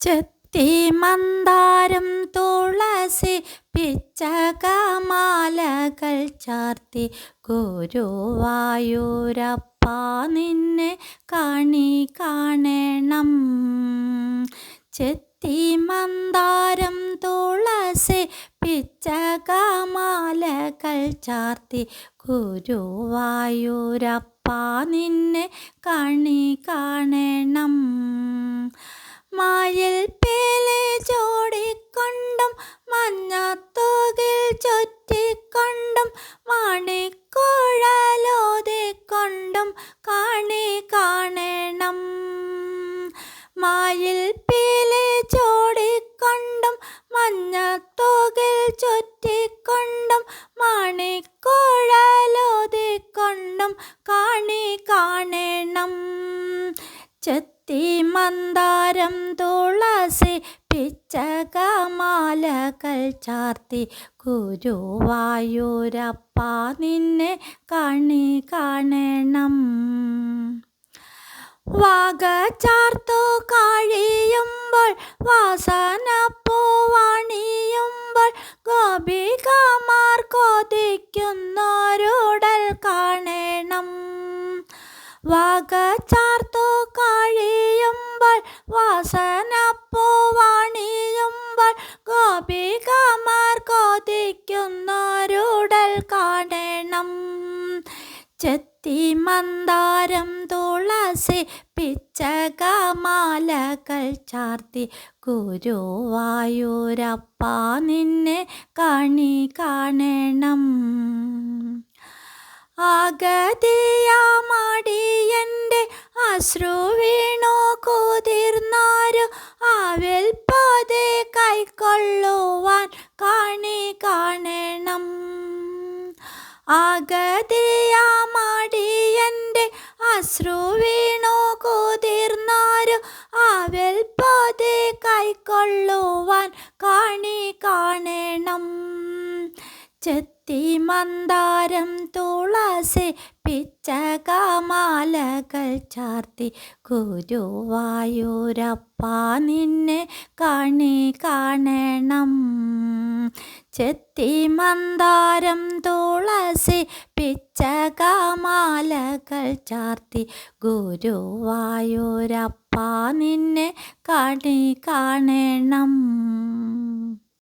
ചെത്തി മന്ദാരം തുളസി പിച്ചകമാലകൾ ചാർത്തി ഗുരുവായൂരപ്പ നിന്നെ കാണി കാണണം. ചെത്തി മന്ദാരം തുളസി പിച്ചകമാലകൾ ചാർത്തി ഗുരുവായൂരപ്പ നിന്നെ കാണി കാണണം. മായിൽ പേലെ ചോടിക്കൊണ്ടും മഞ്ഞത്തോകിൽ ചുറ്റിക്കൊണ്ടും മാണിക്കുഴലോതിക്കൊണ്ടും കാണി കാണണം. മായിൽ പേലെ ചോടിക്കൊണ്ടും മഞ്ഞത്തോകിൽ ചുറ്റിക്കൊണ്ടും മാണിക്കുഴലോതിക്കൊണ്ടും കാണി കാണണം. ചെത്തി മന്ദാരം തുളസി പിച്ചകമാലകൾ ചാർത്തി. ഗുരുവായൂരപ്പ നിന്നെ കണി കാണണം. വാഗ ചാർത്തു കാഴിയുമ്പോൾ വാസന പൂവാണിയുമ്പോൾ ഗോപികമാർ കൊതിക്കുന്നൊരുടൽ കാണണം. വാഗ ചാർത്തു കാഴിയുമ്പോൾ വാസന പൂവാണിയുമ്പോൾ ഗോപികമാർ കൊതിക്കുന്നൊരുടൽ കാണണം. ചെത്തി മന്ദാരം തുളസി പിച്ചകമാലകൾ ചാർത്തി ഗുരുവായൂരപ്പ നിന്നെ കാണി കാണണം. ആഗതിയാമടിയന്റെ അശ്രു വീണു കുതിർന്നാരു ആവിൽ പോതെ കൈക്കൊള്ളുവാൻ കാണി കാണണം. ആകതിയാമാടിയന്റെ അശ്രു വീണു കോതിർന്നാരു ആവിൽ പോതെ കൈക്കൊള്ളുവാൻ കാണി കാണണം. ചെത്തി മന്ദാരം തുളസി പിച്ചകമാലകൾ ചാർത്തി ഗുരുവായൂരപ്പ നിന്നെ കാണി കാണണം. ചെത്തി മന്ദാരം തുളസി പിച്ചകമാലകൾ ചാർത്തി ഗുരുവായൂരപ്പ നിന്നെ കാണി കാണണം.